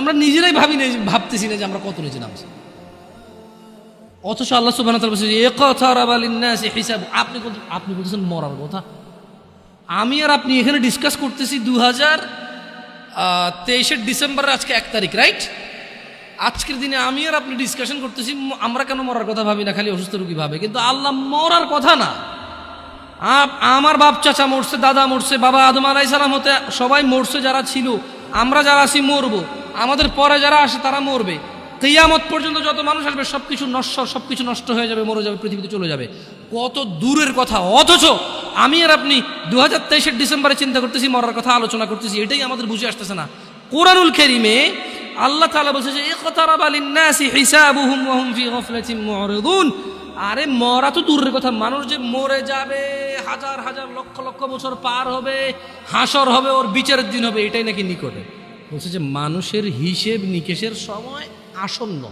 আমরা নিজেরাই ভাবি না ভাবতেছি না যে আমরা কত নিচে নামছি। অথচ আল্লাহ সুবাহ এ কথা হিসাব। আপনি আপনি বলতেছেন মরার কথা। আমি আর আপনি এখানে ডিসকাস করতেছি দু হাজার তেইশের ডিসেম্বরের আজকে এক তারিখ রাইট আজকের দিনে আমি আর আপনি ডিসকাশন করতেছি আমরা কেন মরার কথা ভাবি না, খালি অসুস্থ রুগী ভাবে। কিন্তু আল্লাহ মরার কথা না। আমার বাপ চাচা মরছে, দাদা মরছে, বাবা আদম আলাই সালাম হতে সবাই মরছে, যারা ছিল, আমরা যারা আছি মরবো। আমাদের পরে যারা আসে তারা মরবে। কেয়ামত পর্যন্ত যত মানুষ আসবে সব কিছু নষ্ট সব কিছু নষ্ট হয়ে যাবে, মরে যাবে, পৃথিবীতে চলে যাবে। কত দূরের কথা। অথচ আমি আর আপনি দু হাজার তেইশের ডিসেম্বরে চিন্তা করতেছি, মরার কথা আলোচনা করতেছি, এটাই আমাদের বুঝে আসতেছে না। কোরআনুল কেরিমে আল্লাহ তালা বলছে যে আরে, মরা তো দূরের কথা। মানুষ যে মরে যাবে, হাজার হাজার লক্ষ লক্ষ বছর পার হবে, হাসর হবে, ওর বিচারের দিন হবে, এটাই নাকি নিকটে। বলছে যে মানুষের হিসেব নিকেশের সময় আসন্ন।